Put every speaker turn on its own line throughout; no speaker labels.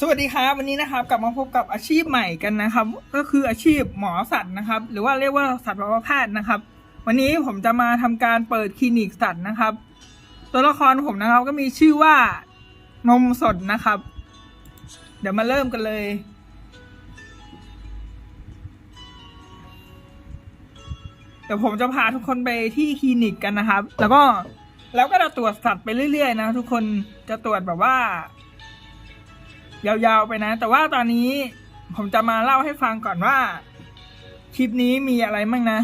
สวัสดีครับวันนี้นะครับกลับมาพบกับอาชีพใหม่กันนะครับ ก็คืออาชีพหมอสัตว์นะครับ หรือว่าเรียกว่าสัตวแพทย์นะครับ วันนี้ผมจะมาทำการเปิดคลินิกสัตว์นะครับ ตัวละครผมนะครับก็มีชื่อว่านมสดนะครับ เดี๋ยวมาเริ่มกันเลย เดี๋ยวผมจะพาทุกคนไปที่คลินิกกันนะครับ แล้วก็แล้วก็จะตรวจสัตว์ไปเรื่อยๆ นะ ทุกคนจะตรวจแบบว่า ยาวๆไปนะ แต่ว่าตอนนี้ผมจะมาเล่าให้ฟังก่อนว่า คลิปนี้มีอะไรบ้างนะ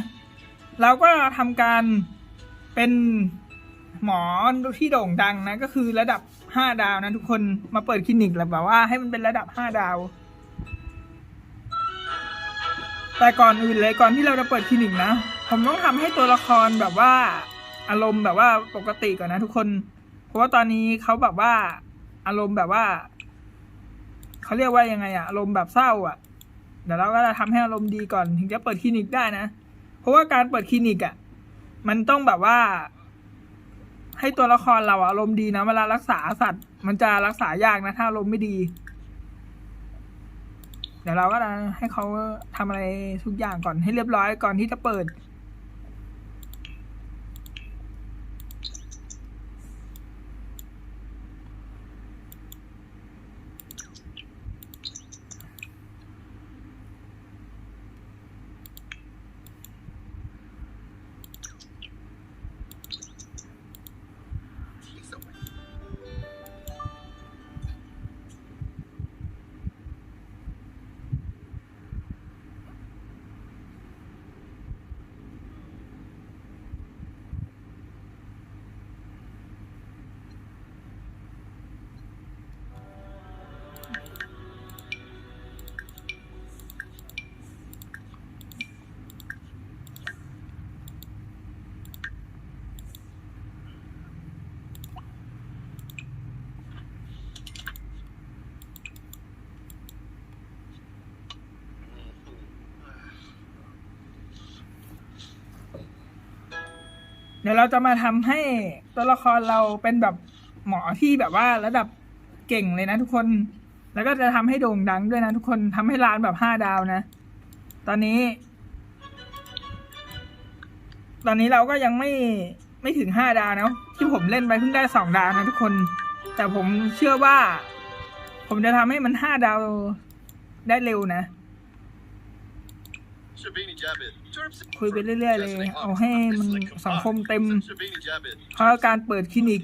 เราก็ทำการเป็นหมอที่โด่งดังนะ ก็คือระดับห้าดาวนะทุกคนมาเปิดคลินิกแล้วแบบว่าให้มันเป็นระดับห้าดาว แต่ก่อนอื่นเลยก่อนที่เราจะเปิดคลินิกนะ ผมต้องทำให้ตัวละครแบบว่า อารมณ์แบบว่าปกติก่อนนะทุกคน เพราะว่าตอนนี้เขาแบบว่าอารมณ์แบบว่า เขาเรียกว่ายังไงอะอารมณ์แบบเศร้าอะเดี๋ยวเราก็จะทำให้อารมณ์ดีก่อนถึงจะเปิดคลินิกได้นะ เพราะว่าการเปิดคลินิกอะมันต้องแบบว่า ให้ตัวละครเราอารมณ์ดีนะเวลารักษาสัตว์ มันจะรักษายากนะ ถ้าอารมณ์ไม่ดี เดี๋ยวเราก็จะให้เขาทำอะไรทุกอย่างก่อนให้เรียบร้อยก่อนที่จะเปิด เดี๋ยวเราจะมาทำให้ตัวละครเราเป็นแบบหมอที่แบบว่าระดับเก่งเลยนะทุกคน แล้วก็จะทำให้โด่งดังด้วยนะทุกคนทำให้ร้านแบบห้าดาวนะ ตอนนี้ ตอนนี้เราก็ยังไม่ไม่ถึงห้าดาวนะที่ผมเล่นไปเพิ่งได้สองดาวนะทุกคน แต่ผมเชื่อว่า ผมจะทำให้มันห้าดาวได้เร็วนะ คุยไปเรื่อยๆเลย เอาให้มันสังคมเต็ม เพราะการเปิดคลินิก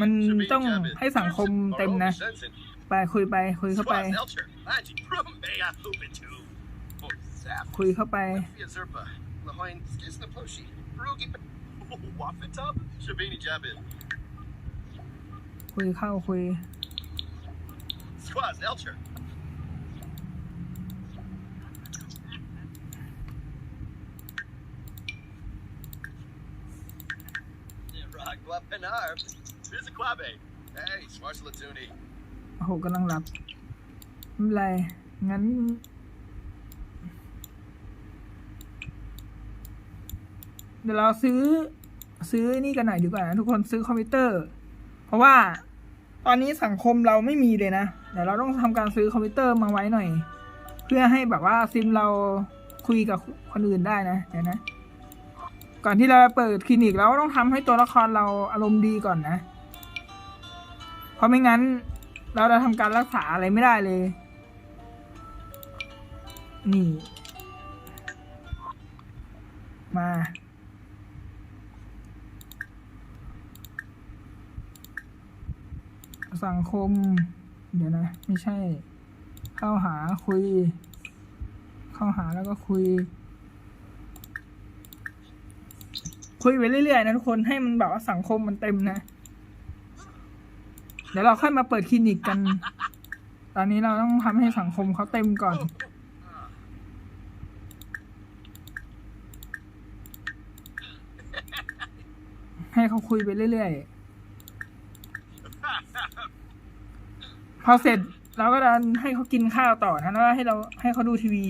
มันต้องให้สังคมเต็มนะ ไปคุยไปคุยเข้าไป คุยเข้าไป คุยเข้าคุย
an herb. Here's a kwabe. Hey, Smarslatuni.
โอ้โหกำลังหลับไม่เป็นไร งั้น เดี๋ยวเราซื้อ ซื้อนี่กันหน่อยดีกว่านะทุกคนซื้อคอมพิวเตอร์ เพราะว่าตอนนี้สังคมเราไม่มีเลยนะเดี๋ยวเราต้องทำการซื้อคอมพิวเตอร์มาไว้หน่อย เพื่อให้แบบว่าซิมเราคุยกับคนอื่นได้นะเดี๋ยวนะ ก่อนที่เราจะเปิดคลินิกเราก็ต้องทำให้ตัวละครเราอารมณ์ดีก่อนนะ เพราะไม่งั้น เราจะทำการรักษาอะไรไม่ได้เลย นี่ มาสังคม เดี๋ยวนะ ไม่ใช่ เข้าหาคุย เข้าหาแล้วก็คุย คุยไปเรื่อยๆนะทุกคนให้มันแบบว่าสังคมมันเต็มนะ เดี๋ยวเราค่อยมาเปิดคลินิกกัน ตอนนี้เราต้องทำให้สังคมเขาเต็มก่อน ให้เขาคุยไปเรื่อยๆพอเสร็จเราก็จะให้เขากินข้าวต่อนะแล้วให้เราให้เขาดูทีวี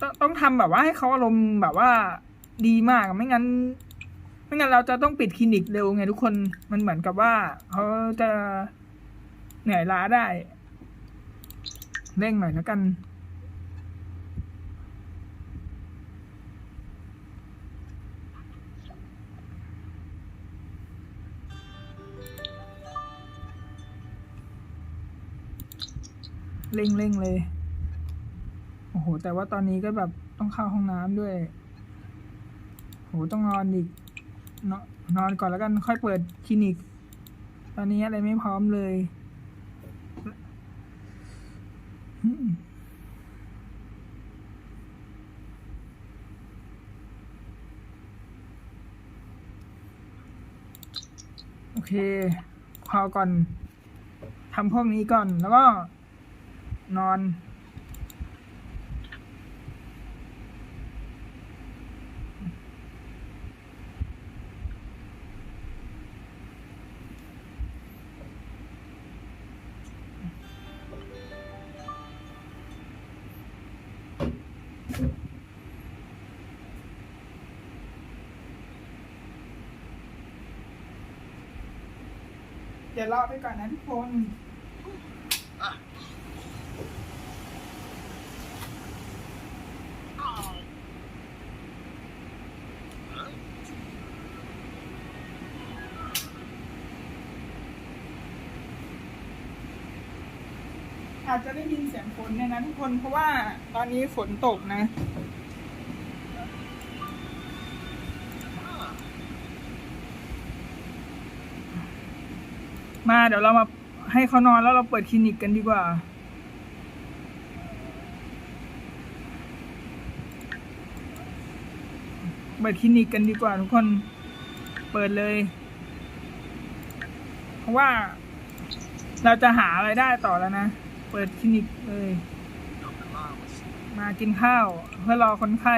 ต้องต้องทำแบบว่าให้เขาอารมณ์แบบว่า ดีมากไม่งั้น ไม่งั้นเราจะต้องปิดคลินิกเร็วไงทุกคนมันเหมือนกับว่าเขาจะเหนื่อยล้าได้ เร่งหน่อยแล้วกันเร่งเร่งเลย โอ้โห แต่ว่าตอนนี้ก็แบบต้องเข้าห้องน้ำด้วย หต้องนอนอีกนอนอนก่อนแล้วกันค่อยเปิดคลินิก ตอนนี้อะไรไม่พร้อมเลยโอเค พอก่อนทำพวกนี้ก่อนแล้วก็นอน เดี๋ยวรอไปก่อนนะทุกคน
Ah. Huh?
อาจจะได้ยินเสียงฝนเนี่ยนะทุกคนเพราะว่าตอนนี้ฝนตกนะ มาเดี๋ยวเรามาให้เขานอนแล้วเราเปิดคลินิกกันดีกว่า เปิดคลินิกกันดีกว่าทุกคนเปิดเลย เพราะว่าเราจะหาอะไรได้ต่อแล้วนะ เปิดคลินิกเลย มากินข้าวเพื่อรอคนไข้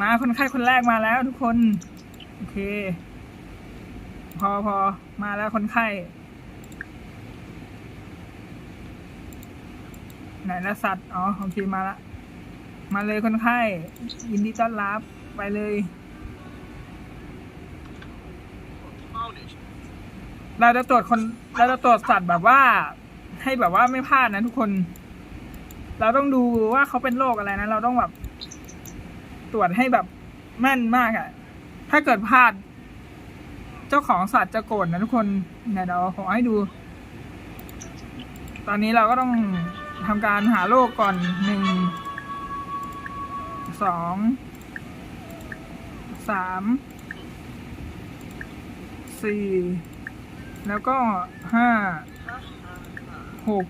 มาคนไข้คนแรกมาแล้วทุกคน โอเค พอพอ มาแล้วคนไข้ ไหนละสัตว์ อ๋อ โอเค มาละ มาเลยคนไข้ ยินดีต้อนรับ ไปเลย เราจะตรวจคน เราจะตรวจสัตว์แบบว่า ให้แบบว่าไม่พลาดนะทุกคน เราต้องดูว่าเขาเป็นโรคอะไรนะ เราต้องแบบ ตรวจให้แบบแม่นมากอะ่ะ ถ้าเกิดพลาด เจ้าของสัตว์จะโกรธนะทุกคนเนี่ยเดี๋ยวขอให้ดู ตอนนี้เราก็ต้องทำการหาโรคก่อนหนึ่งสองสามสี่แล้วก็ห้าหก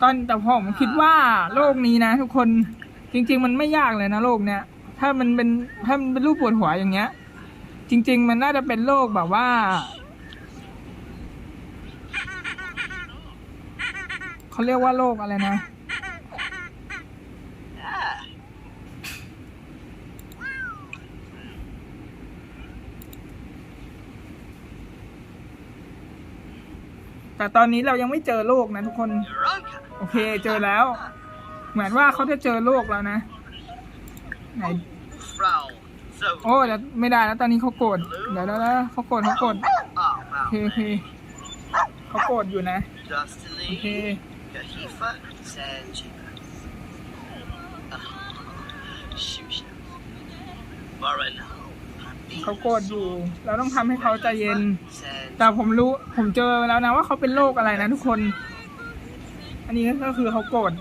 ตอนแต่ผมคิดว่าโรคนี้นะ ทุกคนจริง ๆ มันไม่ยากเลยนะโรคเนี้ยถ้ามันเป็นถ้ามันเป็นรูปปวดหัวอย่างเงี้ย จริง ๆ มันน่าจะเป็นโรคแบบว่า เขาเรียกว่าโรคอะไรนะ แต่ตอนนี้เรายังไม่เจอโรคนะทุกคน โอเคเจอแล้ว เหมือนว่าเขาจะเจอโรคแล้วนะไหน โอ้เดี๋ยวไม่ได้แล้วตอนนี้เขาโกรธเดี๋ยวแล้วเขาโกรธเขาโกรธ
Oh,
โอเคโอเคเขาโกรธอยู่นะ
Dusty
โอเค
Lee. Kahifa. Sanjiva. Ah. Shusha. Varana.
เขาโกรธอยู่ เราต้องทำให้เขาใจเย็น
San.
แต่ผมรู้ผมเจอแล้วนะว่าเขาเป็นโรคอะไรนะทุกคน อันนี้ก็คือเขาโกรธ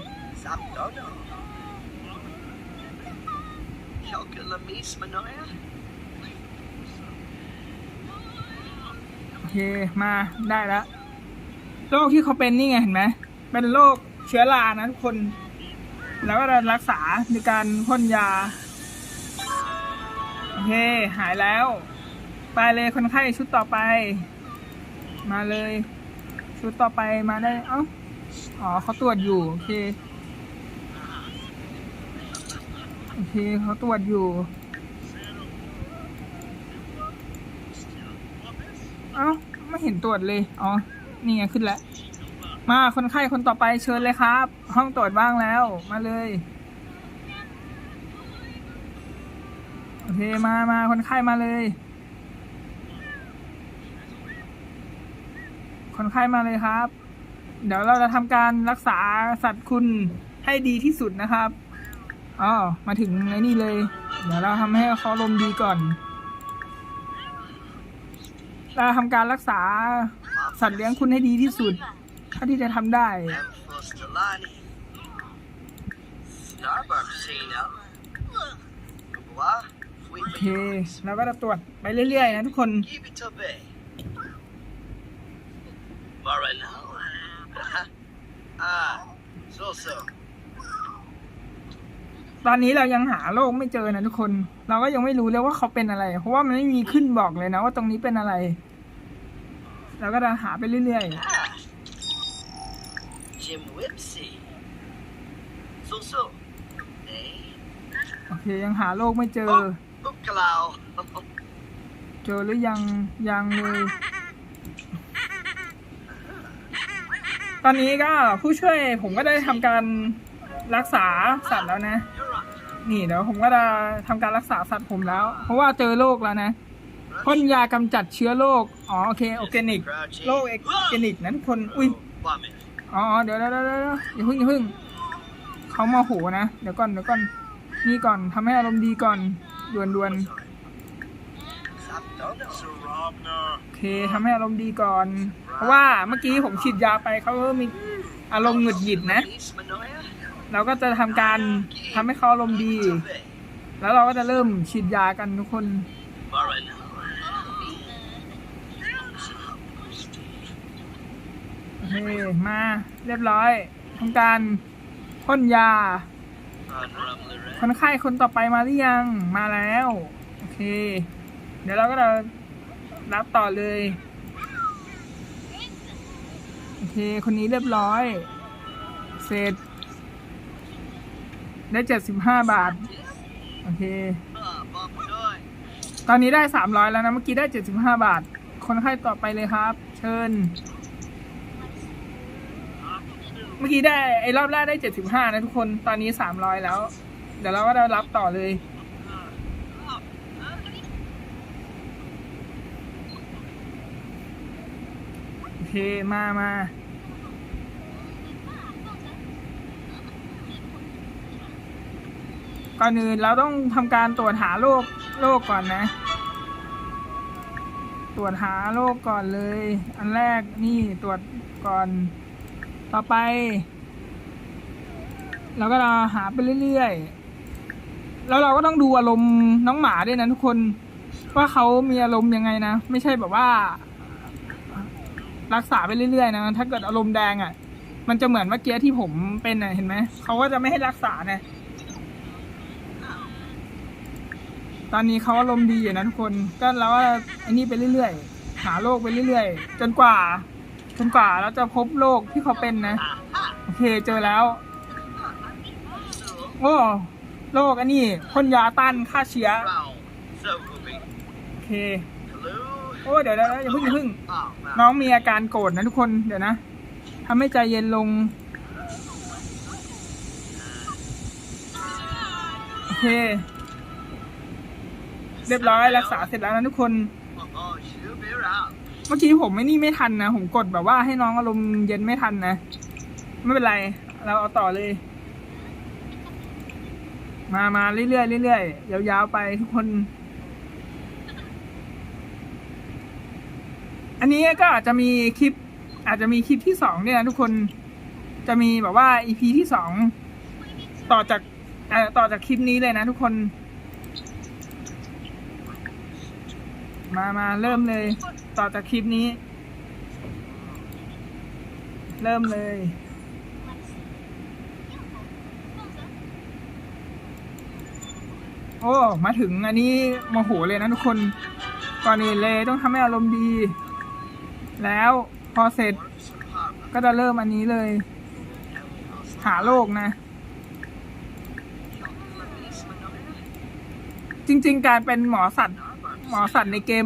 Sabdono. Calculamis Manoia.
โอเค มาได้แล้ว โรคที่เขาเป็นนี่ไงเห็นไหม เป็นโรคเชื้อรานะทุกคน แล้วก็รักษาในการพ่นยา โอเค หายแล้ว ไปเลยคนไข้ชุดต่อไป มาเลย ชุดต่อไปมาได้ เอ้า อ๋อเขาตรวจอยู่ โอเค โอเคเขาตรวจอยู่ เอ้า ไม่เห็นตรวจเลย อ๋อ นี่ไงขึ้นแล้ว มาคนไข้คนต่อไปเชิญเลยครับ ห้องตรวจว่างแล้ว มาเลย โอเค มามาคนไข้มาเลย คนไข้มาเลยครับ เดี๋ยวเราจะทำการรักษาสัตว์คุณให้ดีที่สุดนะครับ อ๋อมาถึงไอ้นี่เลย เดี๋ยวเราทำให้เขาลมดีก่อน เราทำการรักษาสัตว์เลี้ยงคุณให้ดีที่สุดเท่าที่จะทำได้ โอเค เราก็จะตรวจไปเรื่อย ๆ นะทุกคน
Give it to me. Marino. Ah, so so.
ตอนนี้เรายังหาโรคไม่เจอนะทุกคน เราก็ยังไม่รู้เลยว่าเขาเป็นอะไร เพราะว่ามันไม่มีขึ้นบอกเลยนะว่าตรงนี้เป็นอะไร เราก็จะหาไปเรื่อย
Ah. Jim Whipsy. So so. Hey.
ๆโอเคยังหาโรคไม่เจอ
Oh, Bukalau.
เจอหรือยังยังเลยตอนนี้ก็ผู้ช่วยผมก็ได้ทำการรักษาสัตว์แล้วนะ
You're right.
นี่เดี๋ยวผมก็จะทำการรักษาสัตว์ผมแล้ว เพราะว่าเจอโรคแล้วนะพ่นยากำจัดเชื้อโรคอ๋อโอเคออร์แกนิกโรคเออร์แกนิกนะทุกคนอุ้ยอ๋อเดี๋ยวเดี๋ยวเดี๋ยวเดี๋ยวอย่าเพึ่งอย่าเพึ่งเขามาโหนะเดี๋ยวก่อนเดี๋ยวก่อนนี่ก่อนทำให้อารมณ์ดีก่อนด่วนด่วนโอเคทำให้อารมณ์ดีก่อน เพราะว่าเมื่อกี้ผมฉีดยาไปเขาก็มีอารมณ์หงุดหงิดนะ เราก็จะทำการทำให้เขาอารมณ์ดี แล้วเราก็จะเริ่มฉีดยากันทุกคน โอเค มาเรียบร้อยทำการพ่นยา คนไข้คนต่อไปมาหรือยังมาแล้ว โอเค เดี๋ยวเราก็จะรับต่อเลย โอเค คนนี้เรียบร้อย เสร็จ ได้เจ็ดสิบห้าบาท โอเค
Ah, Bob Joy.
ตอนนี้ได้สามร้อยแล้วนะ เมื่อกี้ได้เจ็ดสิบห้าบาท คนไข้ต่อไปเลยครับ เชิญ เมื่อกี้ได้ไอ้รอบแรกได้เจ็ดสิบห้านะทุกคน ตอนนี้สามร้อยแล้ว เดี๋ยวเราก็จะรับต่อเลยโอเค มามา ก่อนอื่นเราต้องทำการตรวจหาโรคโรคก่อนนะ ตรวจหาโรคก่อนเลย อันแรกนี่ตรวจก่อน ต่อไปเราก็เราหาไปเรื่อยๆ แล้วเราก็ต้องดูอารมณ์น้องหมาด้วยนะทุกคน ว่าเขามีอารมณ์ยังไงนะ ไม่ใช่แบบว่า รักษาไปเรื่อยๆนะ ถ้าเกิดอารมณ์แดงอะ่ะ มันจะเหมือนเมื่อกี้ที่ผมเป็นน่ะ เห็นไหม เขาก็จะไม่ให้รักษานะ ตอนนี้เขาอารมณ์ดีอยู่นะทุกคน ก็เราก็ไอ้นี่ไปเรื่อยๆ หาโรคไปเรื่อยๆ จนกว่า จนกว่าเราจะพบโรคที่เขาเป็นนะ โอเคเจอแล้ว โอ้โรคอันนี้พ่นยาต้านฆ่าเชื้อ โอเค โอ้เดี๋ยวเดี๋ยวอย่าเพิ่งอย่าเพิ่ง น้องมีอาการโกรธนะทุกคน เดี๋ยวนะทำให้ใจเย็นลง โอเค เรียบร้อยรักษาเสร็จแล้วนะทุกคน
Oh, she'll be around.
เมื่อกี้ผมไม่นี่ไม่ทันนะ ผมกดแบบว่าให้น้องอารมณ์เย็นไม่ทันนะ ไม่เป็นไร เราเอาต่อเลย มามาเรื่อยๆเรื่อยๆยาวๆไปทุกคน อันนี้ก็อาจจะมีคลิป อาจจะมีคลิปที่สองเนี่ยนะทุกคนจะมีแบบว่าอีพีที่สองต่อจากเอ่อต่อจากคลิปนี้เลยนะทุกคน มามาเริ่มเลย ต่อจากคลิปนี้ เริ่มเลย โอ้ มาถึงอันนี้โมโหเลยนะทุกคน ก่อนอื่นเลยต้องทำให้อารมณ์ดี แล้วพอเสร็จก็จะเริ่มอันนี้เลย หาโรคนะ จริง ๆ การเป็นหมอสัตว์ หมอสัตว์ในเกม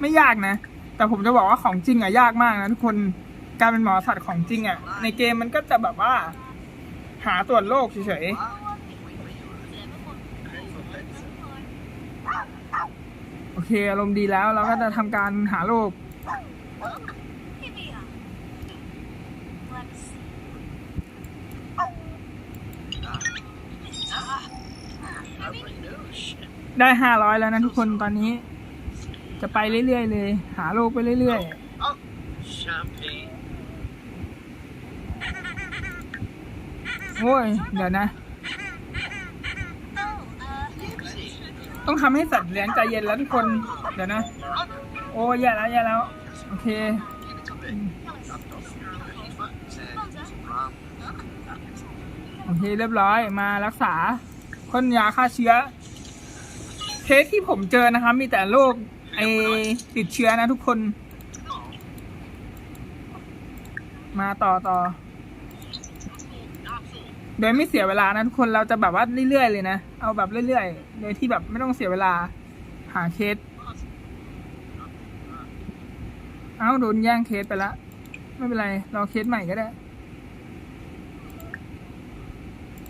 ไม่ยากนะ แต่ผมจะบอกว่าของจริงอะยากมากนะทุกคนการเป็นหมอสัตว์ของจริงอะในเกมมันก็จะแบบว่า หาตรวจโรคเฉยๆโอเคอารมณ์ดีแล้วเราก็จะทำการหาโรคได้ห้าร้อยแล้วนะทุกคนตอนนี้ จะไปเรื่อยๆเลย หาโลกไปเรื่อย
Oh, champagne.
ๆโอ้ย เดี๋ยวนะ ต้องทำให้สัตว์เลี้ยงใจเย็นแล้วทุกคน เดี๋ยวนะ โอ้ยแย่แล้วแย่แล้ว โอเค โอเค เรียบร้อย มารักษาพ่นยาฆ่าเชื้อเคสที่ผมเจอนะคะมีแต่โรค ไอติดเชื้อนะทุกคน มาต่อต่อ โดยไม่เสียเวลานะทุกคนเราจะแบบว่าเรื่อยๆเลยนะ เอาแบบเรื่อยๆ โดยที่แบบไม่ต้องเสียเวลา หาเคส เอ้าโดนแย่งเคสไปละ ไม่เป็นไร รอเคสใหม่ก็ได้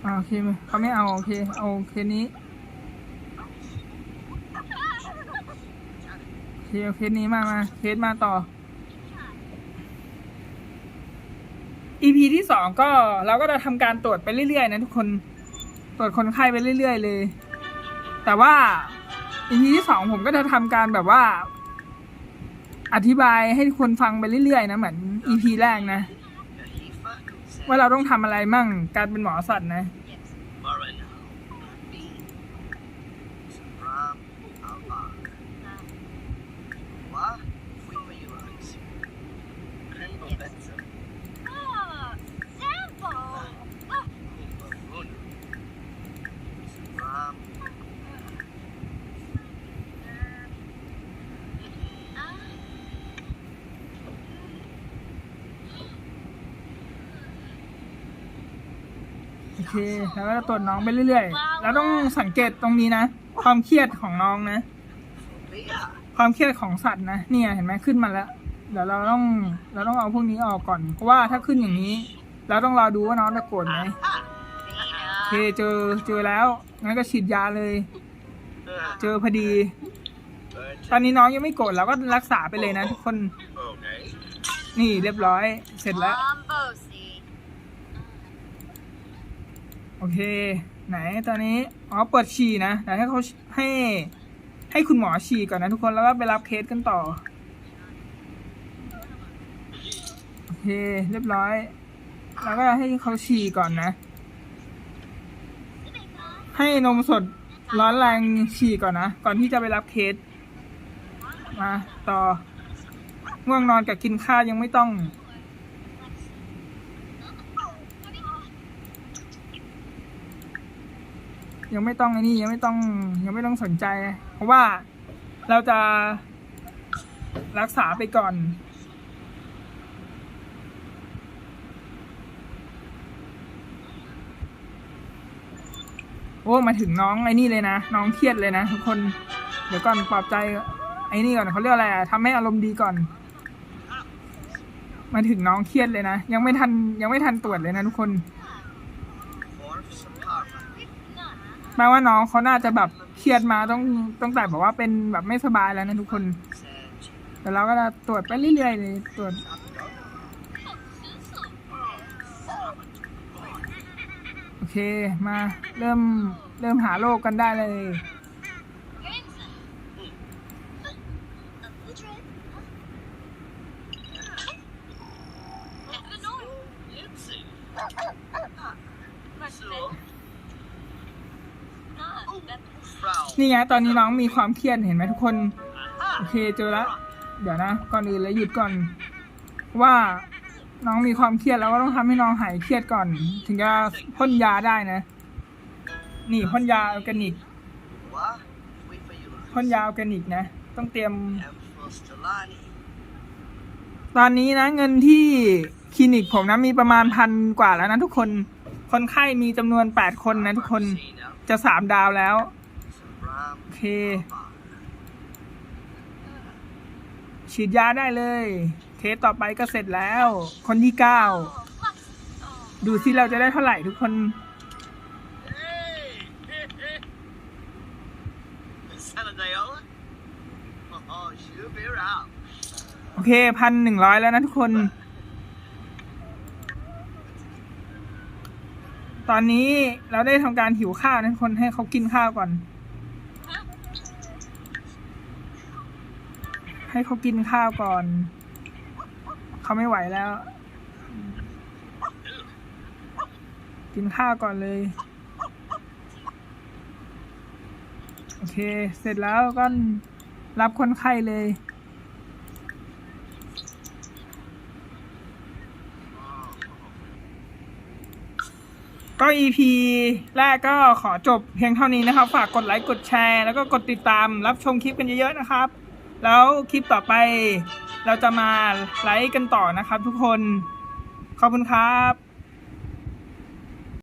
อ่าโอเคเขาไม่เอาโอเค เอาเคสนี้โอ เคเอาเคสนี้มามาเคสมาต่อ EP ที่สองก็เราก็จะทำการตรวจไปเรื่อยๆนะทุกคนตรวจคนไข้ไปเรื่อย ๆ เลย แต่ว่า EP ที่สองผมก็จะทำการแบบว่า อธิบายให้คนฟังไปเรื่อยๆนะเหมือน EP แรกนะ ว่าเราต้องทำอะไรมั่งการเป็นหมอสัตว์นะ เคแล้วก็ตรวจน้องไปเรื่อยๆ แล้วต้องสังเกตตรงนี้นะ ความเครียดของน้องนะ ความเครียดของสัตว์นะ เนี่ยเห็นไหมขึ้นมาแล้ว เดี๋ยวเราต้องเราต้องเอาพวกนี้ออกก่อน เพราะว่าถ้าขึ้นอย่างนี้ เราต้องรอดูว่าน้องจะโกรธไหมโอเคเจอเจอแล้ว งั้นก็ฉีดยาเลย เจอพอดี ตอนนี้น้องยังไม่โกรธเราก็รักษาไปเลยนะทุกคน
Okay.
นี่เรียบร้อย เสร็จแล้ว โอเค ไหนตอนนี้อ๋อเปิดฉี่นะเดี๋ยวให้เขาให้ให้คุณหมอฉี่ก่อนนะทุกคนแล้วก็ไปรับเคสกันต่อ โอเค เรียบร้อย แล้วก็ให้เขาฉี่ก่อนนะ ให้นมสดร้อนแรงฉี่ก่อนนะ ก่อนที่จะไปรับเคส มา ต่อง่วงนอนกับกินข้าวยังไม่ต้อง ยังไม่ต้องไอ้นี่ยังไม่ต้องยังไม่ต้องสนใจ เพราะว่าเราจะรักษาไปก่อนโอ้มาถึงน้องไอ้นี่เลยนะ น้องเครียดเลยนะทุกคน เดี๋ยวก่อนปลอบใจไอ้นี่ก่อนเขาเรียกอะไรอะทำให้อารมณ์ดีก่อน มาถึงน้องเครียดเลยนะ ยังไม่ทันยังไม่ทันตรวจเลยนะทุกคน แปลว่าน้องเขาน่าจะแบบเครียดมาต้องตั้งแต่แบบว่าเป็นแบบไม่สบายแล้วนะทุกคน แต่เราก็จะตรวจไปเรื่อยๆเลยตรวจโอเคมาเริ่มเริ่มหาโรคกันได้เลย นี่ไงตอนนี้น้องมีความเครียดเห็นไหมทุกคน โอเคเจอแล้วเดี๋ยวนะ ก่อนอื่นเลยหยุดก่อน ว่าน้องมีความเครียดแล้วก็ต้องทำให้น้องหายเครียดก่อน ถึงจะพ่นยาได้นะ นี่พ่นยาออร์แกนิกพ่นยาออร์แกนิกนะ ต้องเตรียม ตอนนี้นะ เงินที่คลินิกผมนะมีประมาณพันกว่าแล้วนะทุกคน คนไข้มีจำนวนแปดคนนะทุกคนจะสามดาวแล้ว เค ฉีดยาได้เลยเคสต่อไปก็เสร็จแล้ว คนที่เก้า ดูซิเราจะได้เท่าไหร่ทุกคน โอเคพันหนึ่งร้อยแล้วนะทุกคน ตอนนี้เราได้ทำการหิวข้าวนะทุกคนให้เขากินข้าวก่อน ให้เขากินข้าวก่อน เขาไม่ไหวแล้ว กินข้าวก่อนเลย โอเค เสร็จแล้วก็รับคนไข้เลยก็ EP แรกก็ขอจบเพียงเท่านี้นะครับ ฝากกดไลค์ กดแชร์ แล้วก็กดติดตามรับชมคลิปกันเยอะๆนะครับ แล้วคลิปต่อไปเราจะมาไลค์กันต่อนะครับทุกคน ขอบคุณครับ